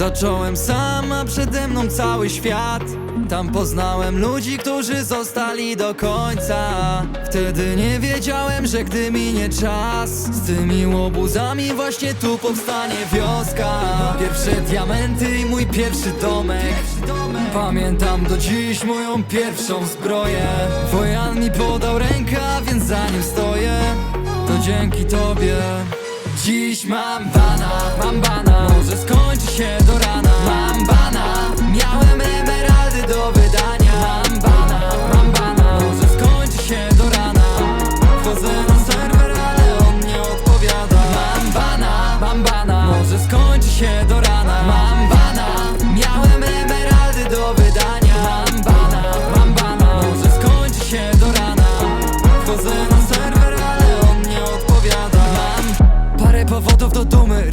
Zacząłem sam, a przede mną cały świat. Tam poznałem ludzi, którzy zostali do końca. Wtedy nie wiedziałem, że gdy minie czas Z tymi łobuzami właśnie tu powstanie wioska. Pierwsze diamenty i mój pierwszy domek. Pamiętam do dziś moją pierwszą zbroję. Wojan mi podał rękę, więc za nim stoję. To dzięki tobie Dziś mam bana, mam bana. Może skończy się do rana. Mam bana, miałem emeraldy do wydania. Mam bana, mam bana. Może skończy się do rana. Wchodzę na serwer, ale on nie odpowiada. Mam bana, mam bana. Może skończy się do rana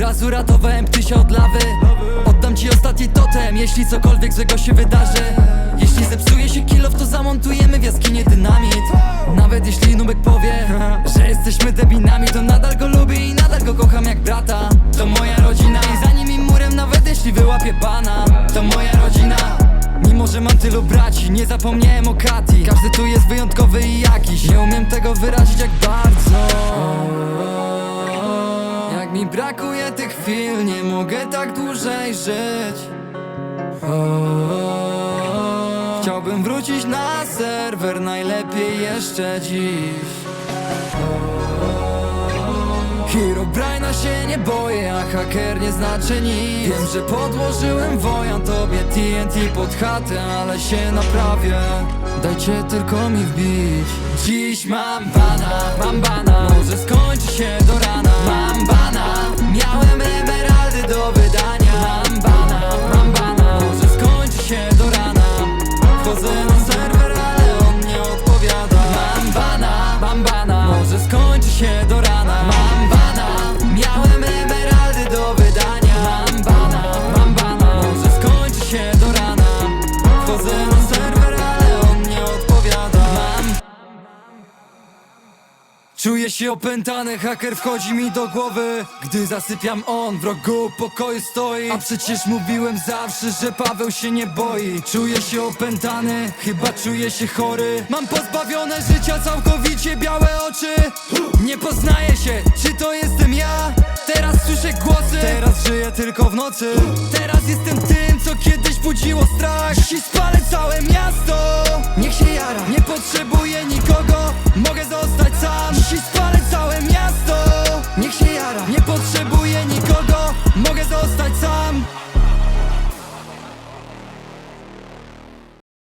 Raz uratowałem ptysia od lawy. Oddam ci ostatni totem Jeśli cokolwiek złego się wydarzy. Jeśli zepsuje się kilof to zamontujemy w jaskinie dynamit. Nawet jeśli Nubek powie Że jesteśmy debilami To nadal go lubię i nadal go kocham jak brata. To moja rodzina. I za nimi murem nawet jeśli wyłapię bana To moja rodzina. Mimo, że mam tylu braci, nie zapomniałem o Kati. Każdy tu jest wyjątkowy i jakiś. Nie umiem tego wyrazić jak bardzo mi brakuje tych chwil, nie mogę tak dłużej żyć. Chciałbym wrócić na serwer, najlepiej jeszcze dziś. Hero Braina się nie boję, a haker nie znaczy nic. Wiem, że podłożyłem wojan tobie TNT pod chatę, ale się naprawię. Dajcie tylko mi wbić. Dziś mam bana, mam bana Czuję się opętany, haker wchodzi mi do głowy. Gdy zasypiam on, w rogu pokoju stoi. A przecież mówiłem zawsze, że Paweł się nie boi. Czuję się opętany, chyba czuję się chory. Mam pozbawione życia całkowicie białe oczy. Nie poznaję się, czy to jestem ja? Teraz słyszę głosy, teraz żyję tylko w nocy. Teraz jestem tym, co kiedyś budziło strach. Dziś spalę całe miasto. Niech się jara, nie potrzebuję nikogo